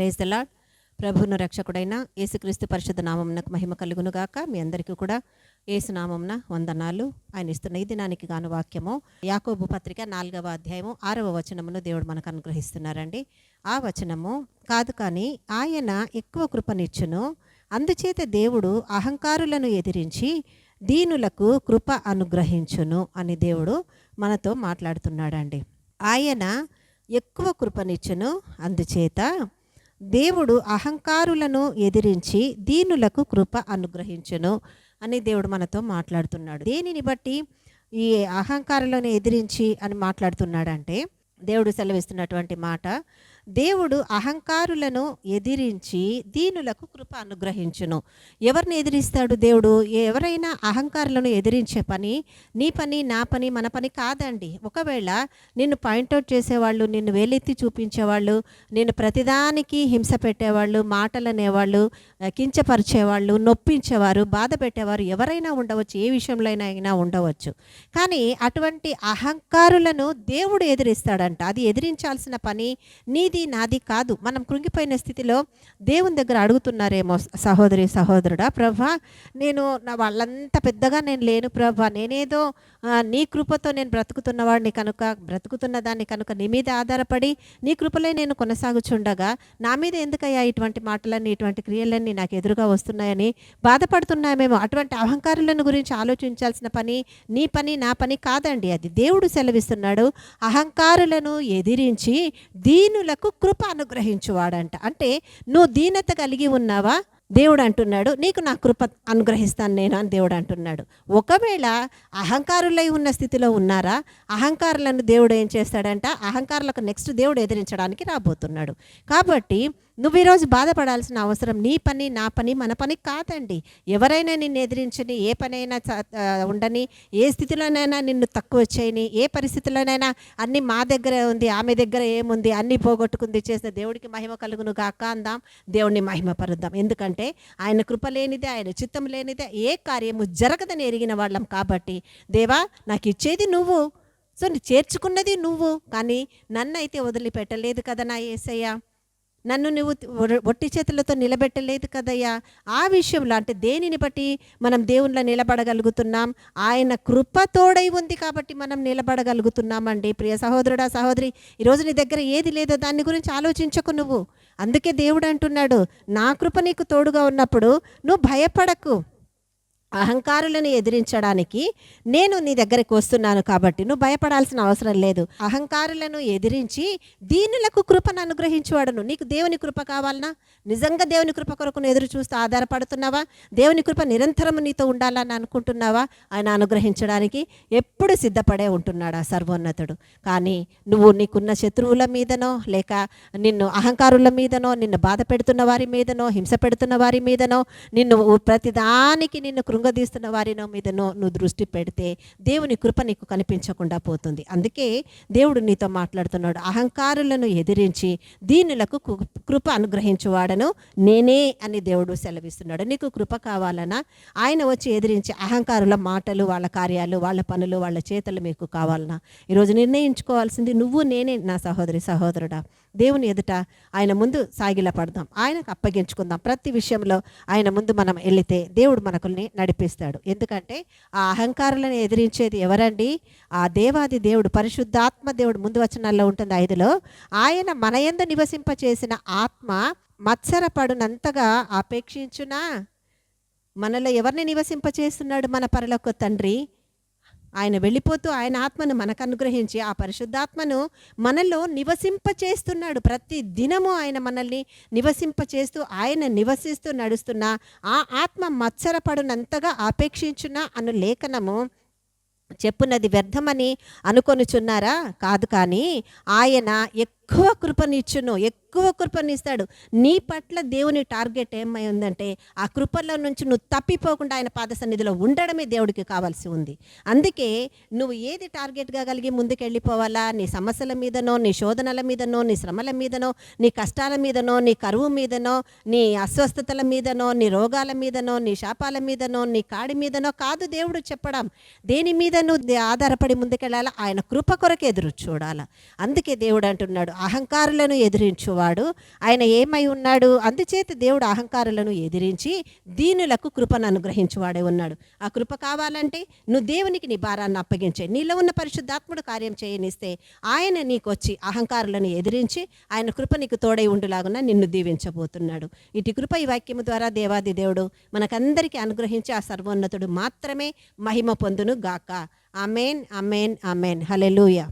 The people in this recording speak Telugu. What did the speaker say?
ప్రేజ్ ద లాడ్ ప్రభువును రక్షకుడైన యేసుక్రీస్తు పరిషత్ నామంనకు మహిమ కలుగును గాక. మీ అందరికీ కూడా యేసు వందనాలు. ఆయన ఇస్తున్న ఈ దినానికి గాను వాక్యము యాకోబు పత్రిక నాలుగవ అధ్యాయము ఆరవ వచనమును దేవుడు మనకు అనుగ్రహిస్తున్నారండి. ఆ వచనము కాదు కానీ ఆయన ఎక్కువ కృపనిచ్చును. అందుచేత దేవుడు అహంకారులను ఎదిరించి దీనులకు కృప అనుగ్రహించును అని దేవుడు మనతో మాట్లాడుతున్నాడండి. ఆయన ఎక్కువ కృపనిచ్చును. అందుచేత దేవుడు అహంకారులను ఎదిరించి దీనులకు కృప అనుగ్రహించును అని దేవుడు మనతో మాట్లాడుతున్నాడు. దేనిని బట్టి ఈ అహంకారులను ఎదిరించి అని మాట్లాడుతున్నాడంటే దేవుడు సెలవిస్తున్నటువంటి మాట దేవుడు అహంకారులను ఎదిరించి దీనులకు కృప అనుగ్రహించును. ఎవరిని ఎదిరిస్తాడు దేవుడు? ఎవరైనా అహంకారులను ఎదిరించే పని నీ పని నా పని మన పని కాదండి. ఒకవేళ నిన్ను పాయింట్అవుట్ చేసేవాళ్ళు నిన్ను వేలెత్తి చూపించేవాళ్ళు నిన్ను ప్రతిదానికి హింస పెట్టేవాళ్ళు మాటలు అనేవాళ్ళు కించపరిచేవాళ్ళు నొప్పించేవారు బాధ పెట్టేవారు ఎవరైనా ఉండవచ్చు ఏ విషయంలో అయినా ఉండవచ్చు. కానీ అటువంటి అహంకారులను దేవుడు ఎదిరిస్తాడంట. అది ఎదిరించాల్సిన పని నీది నాది కాదు. మనం కృంగిపోయిన స్థితిలో దేవుని దగ్గర అడుగుతున్నారేమో సహోదరి సహోదరుడా ప్రభా నేను నా వాళ్ళంత పెద్దగా నేను లేను ప్రభా నేనేదో నీ కృపతో నేను బ్రతుకుతున్నవాడిని కనుక బ్రతుకుతున్న దాన్ని కనుక నీ మీద ఆధారపడి నీ కృపలే నేను కొనసాగుచుండగా నా మీద ఎందుకయ్యా ఇటువంటి మాటలన్నీ ఇటువంటి క్రియలన్నీ నాకు ఎదురుగా వస్తున్నాయని బాధపడుతున్నామేమో. అటువంటి అహంకారులను గురించి ఆలోచించాల్సిన పని నీ పని నా పని కాదండి. అది దేవుడు సెలవిస్తున్నాడు. అహంకారులను ఎదిరించి దీనులకు కృప అనుగ్రహించువాడంట. అంటే నువ్వు దీనత కలిగి ఉన్నావా? దేవుడు అంటున్నాడు నీకు నా కృప అనుగ్రహిస్తాను నేను అని దేవుడు అంటున్నాడు ఒకవేళ అహంకారులై ఉన్న స్థితిలో ఉన్నారా అహంకారులను దేవుడు ఏం చేస్తాడంట అహంకారులకు నెక్స్ట్ దేవుడు ఎదిరించడానికి రాబోతున్నాడు. కాబట్టి నువ్వు ఈరోజు బాధపడాల్సిన అవసరం నీ పని నా పని మన పని కాదండి. ఎవరైనా నిన్ను ఎదిరించని ఏ పనైనా చ- ఉండని ఏ స్థితిలోనైనా నిన్ను తక్కువ చేయని ఏ పరిస్థితిలోనైనా అన్ని మా దగ్గర ఉంది ఆమె దగ్గర ఏముంది అన్ని పోగొట్టుకుంది చేస్తే దేవుడికి మహిమ కలుగును గాక అందాం. దేవుడిని మహిమ పరుద్దాం ఎందుకంటే ఆయన కృప లేనిదే ఆయన చిత్తం లేనిదే ఏ కార్యము జరగదని ఎరిగిన వాళ్ళం కాబట్టి దేవా నాకు ఇచ్చేది నువ్వు. సో చేర్చుకున్నది నువ్వు. కానీ నన్ను అయితే వదిలిపెట్టలేదు కదా నా ఏసయ్యా? నన్ను నువ్వు ఒట్టి చేతులతో నిలబెట్టలేదు కదయ్యా. ఆ విషయంలో అంటే దేనిని బట్టి మనం దేవుళ్ళ నిలబడగలుగుతున్నాం? ఆయన కృప తోడై ఉంది కాబట్టి మనం నిలబడగలుగుతున్నామండి. ప్రియ సహోదరుడా సహోదరి ఈరోజు నీ దగ్గర ఏది లేదో దాని గురించి ఆలోచించకు నువ్వు. అందుకే దేవుడు అంటున్నాడు నా కృప నీకు తోడుగా ఉన్నప్పుడు నువ్వు భయపడకు. అహంకారులను ఎదిరించడానికి నేను నీ దగ్గరికి వస్తున్నాను కాబట్టి నువ్వు భయపడాల్సిన అవసరం లేదు. అహంకారులను ఎదిరించి దీనులకు కృపను అనుగ్రహించేవాడును నీకు దేవుని కృప కావాలనా? నిజంగా దేవుని కృప కొరకు ఎదురు చూస్తూ ఆధారపడుతున్నావా? దేవుని కృప నిరంతరం నీతో ఉండాలని అనుకుంటున్నావా? ఆయన అనుగ్రహించడానికి ఎప్పుడు సిద్ధపడే ఉంటున్నాడు ఆ సర్వోన్నతుడు. కానీ నువ్వు నీకున్న శత్రువుల మీదనో లేక నిన్ను అహంకారుల మీదనో నిన్ను బాధ పెడుతున్న వారి మీదనో హింస పెడుతున్న వారి మీదనో నిన్ను ప్రతిదానికి నిన్ను కృంగదీస్తున్న వారినో మీదనో నువ్వు దృష్టి పెడితే దేవుని కృప నీకు కనిపించకుండా పోతుంది. అందుకే దేవుడు నీతో మాట్లాడుతున్నాడు. అహంకారులను ఎదిరించి దీనులకు కు- కృప అనుగ్రహించువాడను నేనే అని దేవుడు సెలవిస్తున్నాడు. నీకు కృప కావాలనా? ఆయన వచ్చి ఎదిరించి అహంకారుల మాటలు వాళ్ళ కార్యాలు వాళ్ళ పనులు వాళ్ళ చేతలు మీకు కావాలనా? ఈరోజు నిర్ణయించుకోవాల్సింది నువ్వు నేనే నా సహోదరి సహోదరుడా. దేవుని ఎదుట ఆయన ముందు సాగిల పడదాం. ఆయనకు అప్పగించుకుందాం. ప్రతి విషయంలో ఆయన ముందు మనం వెళితే దేవుడు మనకుల్ని నడిపిస్తాడు. ఎందుకంటే ఆ అహంకారాలను ఎదిరించేది ఎవరండి? ఆ దేవాది దేవుడు పరిశుద్ధాత్మ దేవుడు ముందు వచనాల్లో ఉంటుంది ఐదులో ఆయన మన యందు నివసింపచేసిన ఆత్మ మత్సరపడునంతగా అపేక్షించునా మనలో ఎవరిని నివసింపచేస్తున్నాడు మన పరలోక తండ్రి? ఆయన వెళ్ళిపోతూ ఆయన ఆత్మను మనకు అనుగ్రహించి ఆ పరిశుద్ధాత్మను మనలో నివసింపచేస్తున్నాడు. ప్రతి దినము ఆయన మనల్ని నివసింపచేస్తూ ఆయన నివసిస్తూ నడుస్తున్న ఆ ఆత్మ మత్సరపడునంతగా ఆపేక్షించున్న అను లేఖనము చెప్పున్నది వ్యర్థమని అనుకొనుచున్నారా? కాదు కానీ ఆయన ఎక్కువ ఎక్కువ కృపనిచ్చును ఎక్కువ కృపనిస్తాడు. నీ పట్ల దేవుని టార్గెట్ ఏమై ఉందంటే ఆ కృపలో నుంచి నువ్వు తప్పిపోకుండా ఆయన పాద సన్నిధిలో ఉండడమే దేవుడికి కావాల్సి ఉంది. అందుకే నువ్వు ఏది టార్గెట్గా కలిగి ముందుకు వెళ్ళిపోవాలా నీ సమస్యల మీదనో నీ శోధనల మీదనో నీ శ్రమల మీదనో నీ కష్టాల మీదనో నీ కరువు మీదనో నీ అస్వస్థతల మీదనో నీ రోగాల మీదనో నీ శాపాల మీదనో నీ కాడి మీదనో కాదు దేవుడు చెప్పడం. దేని మీద నువ్వు దే- ఆధారపడి ముందుకెళ్ళాలా? ఆయన కృప కొరకు ఎదురు చూడాలా. అందుకే దేవుడు అంటున్నాడు అహంకారులను ఎదిరించువాడు. ఆయన ఏమై ఉన్నాడు? అందుచేత దేవుడు అహంకారులను ఎదిరించి దీనులకు కృపను అనుగ్రహించువాడే ఉన్నాడు. ఆ కృప కావాలంటే నువ్వు దేవునికి నీ భారాన్ని అప్పగించే నీలో ఉన్న పరిశుద్ధాత్ముడు కార్యం చేయనిస్తే ఆయన నీకు వచ్చి అహంకారులను ఎదిరించి ఆయన కృప నీకు తోడై ఉండులాగున నిన్ను దీవించబోతున్నాడు. ఇటు కృప ఈ వాక్యము ద్వారా దేవాది దేవుడు మనకందరికీ అనుగ్రహించి ఆ సర్వోన్నతుడు మాత్రమే మహిమ పొందును గాక అమేన్ అమేన్ అమేన్ హలెలూయా